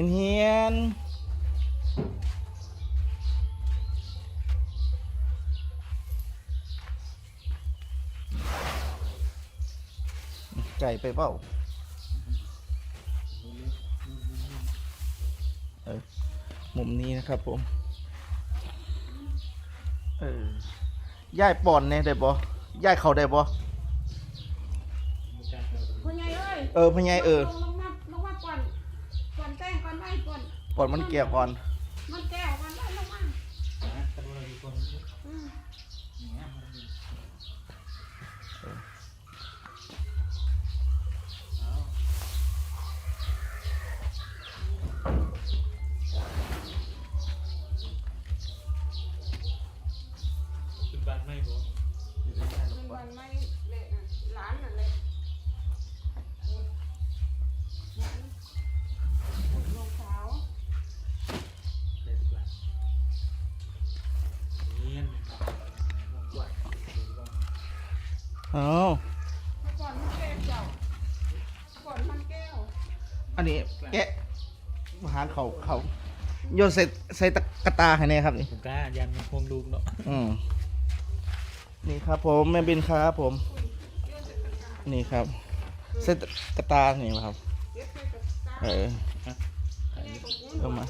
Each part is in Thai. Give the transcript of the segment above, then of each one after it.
ห็นเฮียนไก่ไปเปล่าเออมุมนี้นะครับผม เออย่ายป่อนเนี่ยได้บ่ย่ายเขาได้บ่คุณยายเอ้ยเออพญายเออ ก่อนมันเกี่ยวก่อน อ้าวเมื่อก่อนมันแก้วเจ้าเมื่อก่อนมันแก้วอันนี้แกะอาหารเขาเขาโยนใส่ใส่ตะกะตาให้แน่ครับนี่ผมกล้ายันพวงลูกเนาะอืมนี่ครับ ผมแม่บินครับผม นี่ครับใส่ตะกะตานี่นะครับเก็บใส่กระตาเออแม่ก็กุ้งเอามา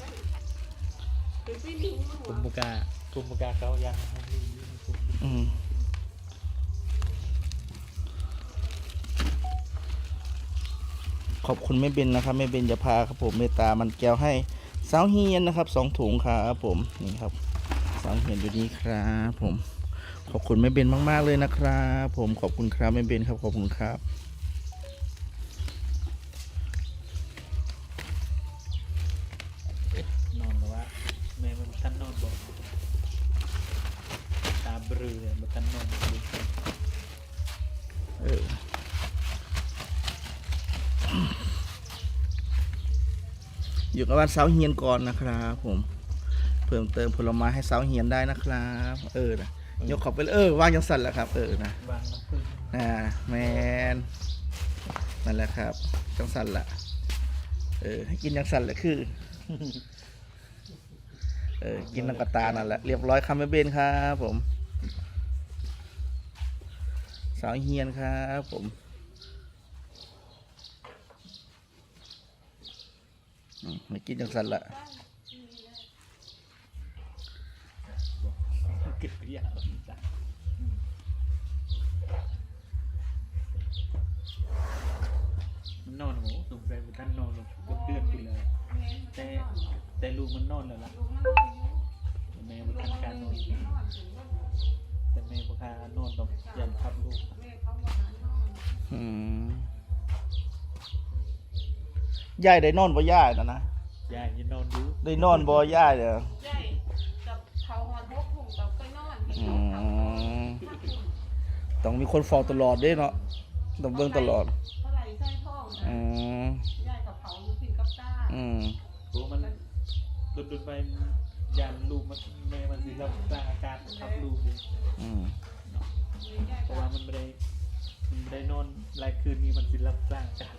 เป็นพี่หนูมาผหัวมบุกล้าผมบุกล้าเขายันพวงลูกอยู่ผม ขอบคุณแม่เบนนะครับแม่เบนจะพาครับผมเมตตามันแก้วให้สาวเฮียนนะครับสองถุงครับผมนี่ครับสาวเฮียนอยู่นี่ครับผมขอบคุณแม่เบนมาก ๆเลยนะครับผมขอบคุณครับแม่เบนครับขอบคุณครับนอนแต่ว่าแม่มันทันนอนบ่ตาเบลอเลยมันทันนอนบ่เออ อยู่กับบ้านสาวเฮียนก่อนนะครับผมเพิ่มเติมผลไม้ให้สาวเฮียนได้นะครับ เออนะยกขอบไปเลยเออวางยังสั่นแหละครับ เออนะวางน้ำผึ้งอ่าแมนนั่นแหละครับจังสั่นละเออให้กินจังสั่นแหละคือเออกินน้ำกระตานั่นแหละเรียบร้อยคำไม่เบนครับผมสาวเฮียนครับผมอืม ไม่กินจังสั่นละเก็บยาวจ้ะมันนอนโหสงสัยมันทันนอนลงเกือบเดือนไปเลยแม่แต่แต่ลูกมันนอนแล้วล่ะลูกมันนอนอยู่แม่มันลูกทันมันการนนออนนอยู่นอนถึงว่าแต่แม่บ่คานอนดอกยันทับลูกแม่เขาว่าหานอนอืม ยายได้นอนบ่ยายนะนะยายยังนอนอยู่ได้นอนบ่ยายเด้อใช่กับเขาหอนพกถุงกับไปนอนเห็นอืเขามต้องมีคนเฝ้าตลอดเด้เนาะต้องเบิ่งตลอดเท่าไหร่ใส่ท้องอืมยายกับเขาอยู่พินกับตาอืมโหมันดุดดุดไปยันลูกมันแม่มันสิรับสร้างอาการทับลูกเลยอืมยายเพกัราะบว่ามันไม่ได้ มันได้นอนหลายคืนนี้มันสิรับสร้างอาการ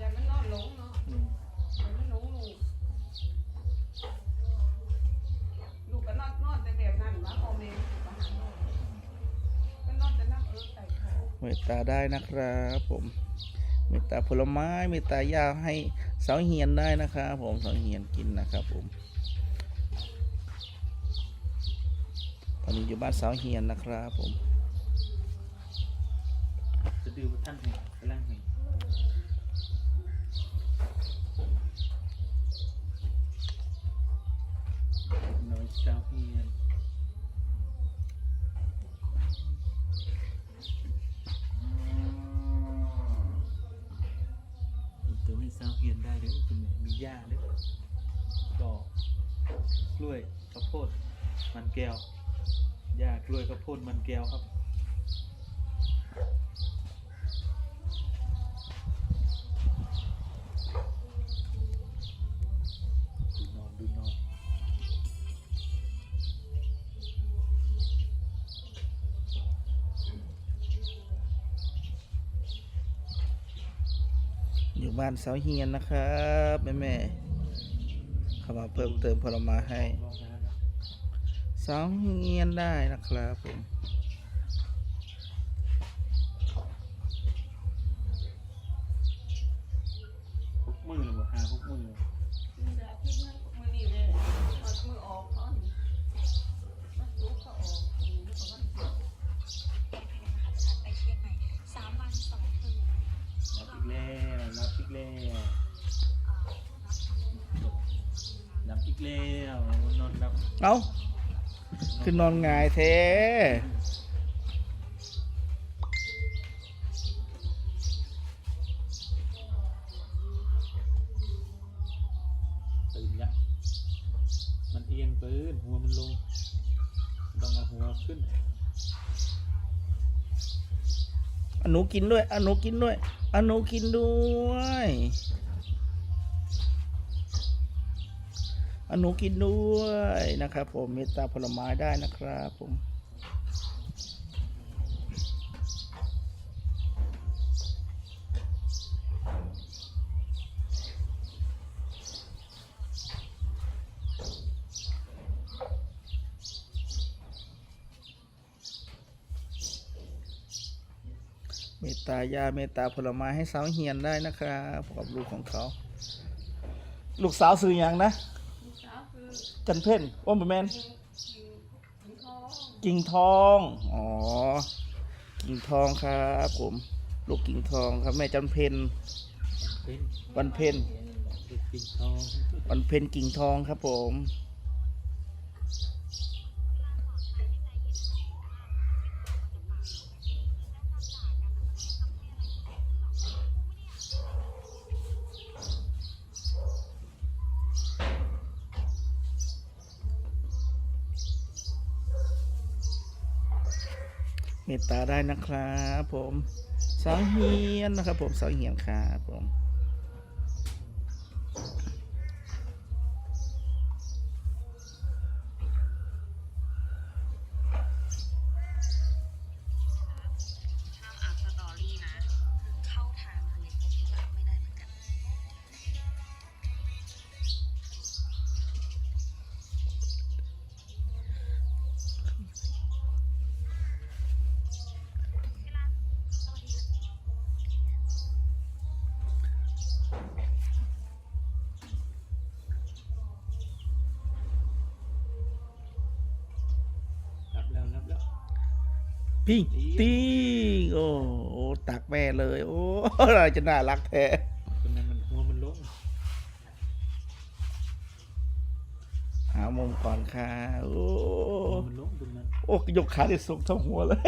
ยายมันนอนหลงเนาะอืมยายมันหลงลูกลูกก็นอนนอนแต่แบบนั้นวะพ่อแม่ก็หานอนก็นอนแต่น้ำเออใส่เขาเมตตาได้นะครับผม เมตตาผลไม้ เมตตายาให้สาวเฮียนได้นะครับผมสาวเฮียนกินนะครับผม ตอนนี้อยู่บ้านสาวเฮียนนะครับผม จะดื้อว่ท่านแห่งกำลังแห่งน้อยเจ้าเฮียนตัวให้สาวเฮียนได้เด้อคุณแม่มีหญ้าเด้อดอกกล้วยข้าวโพดมันแก้วหญ้ากล้วยข้าวโพดมันแก้วครับ บ้านเสาเฮียนนะครับแม่แม่เข้ามาเพิ่มเติมผลมาให้เสาเฮียนได้นะครับผม พกมือเลยบ่หาพกมือเลย มือเดียวที่นั่นมือนี่เลยเอามือออกเขานี่มันลุกเขาออกอืมเขาว่า ไปเชียงใหม่สามวันสองคืน รับอีกแล้วรับอีกแล้วรับอีกแล้วนอนรับ เอ้าคือนอนหงายแท้ตื่นยังมันเอียงปืนหัวมันลง ต้องเอาหัวขึ้นอันหนูกินด้วยอันหนูกินด้วยอันหนูกินด้วย อนหนูกินด้วยนะครับ ผมเมตตาผลไม้ได้นะครับผมเมตตายาเมตตาผลไม้ให้สาวเฮียนได้นะครับกับลูกของเขา ลูกสาวซื้ออย่างนะ จันเพ่นว่าบแมนกินกินกินทองกิ่งทอง อ๋อ กิ่งทองครับผม ลูกกิ่งทองครับแม่จันเพ่นเป็นวันเพ่นเด็กปิ่นทองวันเพ่นกิ่งทองครับผม ตาได้นะครับ ผมสาวเฮียนนะครับ ผมสาวเฮียนครับผม ปิ้งติ้งโอ้โอ้ตักแม่เลย โอ้อะไรจะน่ารักแท้คนนั้นมันหัวมันลงหามุมก่อนค่ะ โอ้หัวมันลงตรงนั้นโอ้ยกขาได้สูงเท่าหัวเลย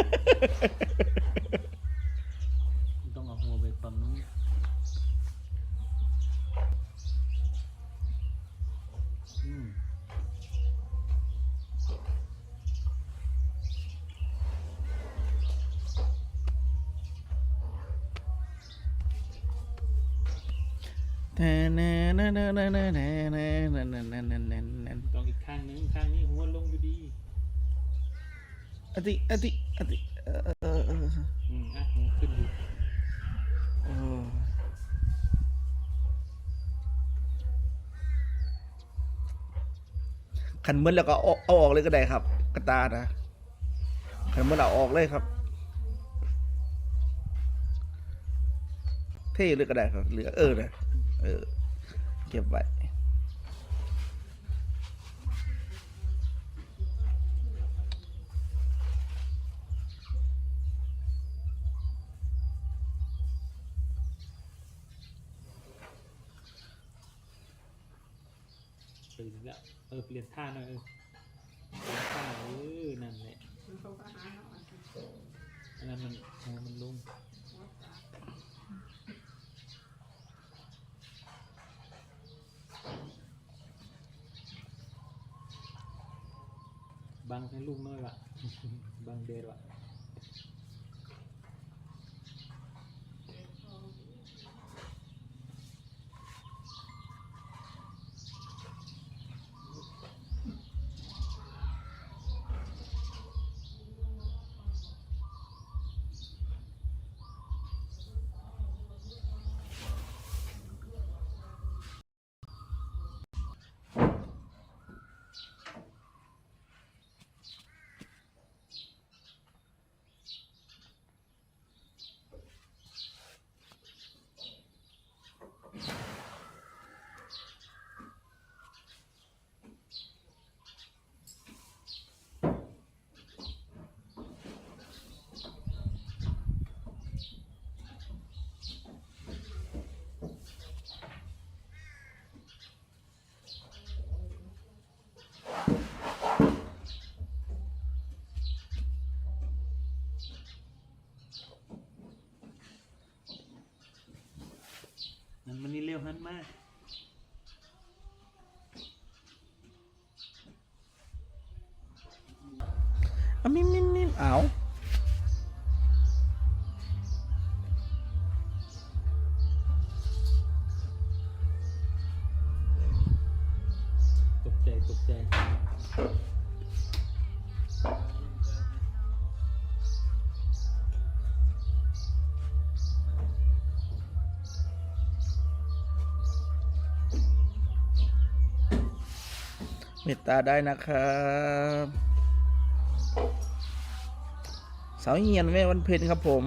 อติอติอติเออเออเออเอออืมอะหัวขึ้นอยู่โอ้ขันมืดแล้วก็เอาเอาออกเลยก็ได้ครับ กระตานะขันมืดเอาออกเลยครับ เท่เลยก็ได้ครับ เหลือเออนะเออ เก็บไว้ ตื่นแล้วเออเปลี่ยนท่าหน่อยเออเปลี่ยนท่าเออนั่นแหละมันเขาก็หาเนาะอันนั้นมันหัวมันลุงบังให้ลูกน้อยวะบังเดดวะ มาอ่ ตตาได้นะครับสาวเฮียนแม่วันเพ็ญครับผม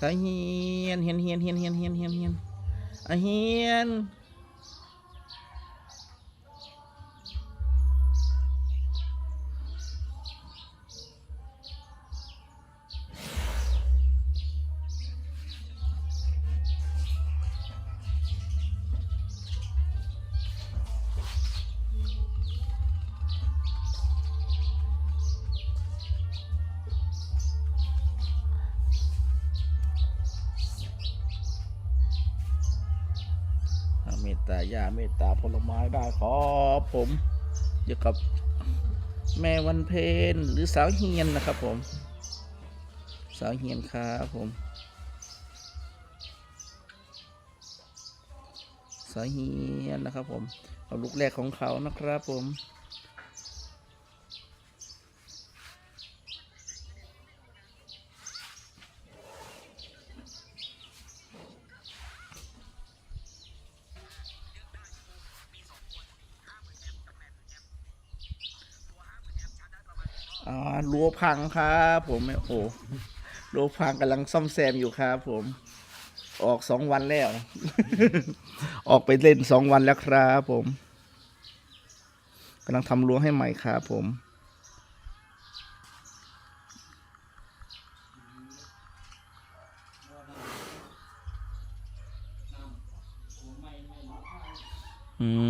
สาวเฮียนเฮียนเฮียนเฮียนเฮียนเฮียนเฮียนเฮียนเฮียน ตตายาเมตตาผลไม้ได้ครับผมอยู่กับแม่วันเพนหรือสาวเฮียนนะครับผม สาวเฮียนครับผม สาวเฮียนนะครับผมเอาลูกแรกของเขานะครับผม รั้วพังครับผมโอ้โหรั้วพังกำลังซ่อมแซมอยู่ครับผม ออกสองวันแล้ว ออกไปเล่นสองวันแล้วครับผมกำลังทำรั้วให้ใหม่ครับผมอืม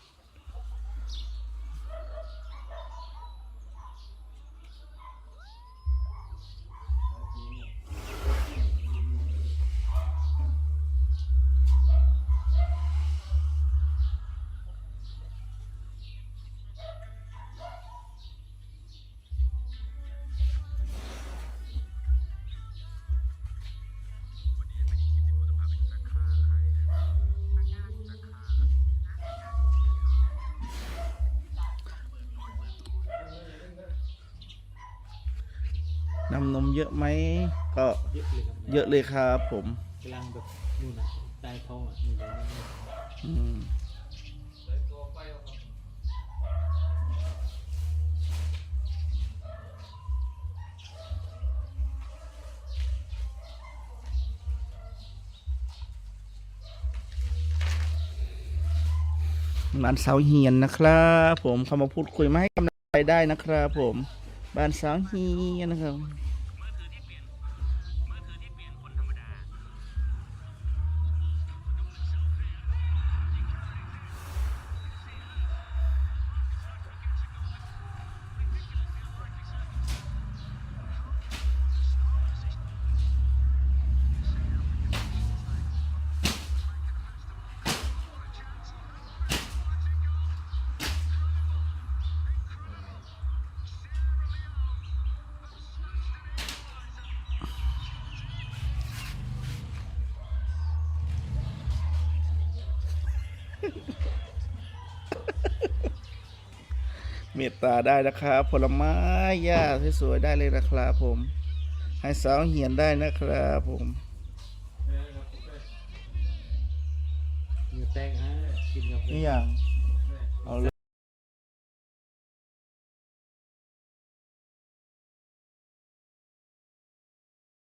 นำนมเยอะไหมก็เยอะเลยครับเยอะเลยครับ ผมกำลังแบบนู่นนะใต้ท้องอะมีอะไรนิดอืมบ้านสาวเฮียนนะครับ ผมเข้ามาพูดคุยมาให้กำลังใจได้นะครับ ผม บ้านสาวเฮียนนะครับ เมตตาได้นะครับ ผลไม้หญ้าสวยๆได้เลยนะครับผม ให้สาวเหียนได้นะครับผมๆเหงื่อแตกฮะกินกาแฟนี่อย่างเอาเลย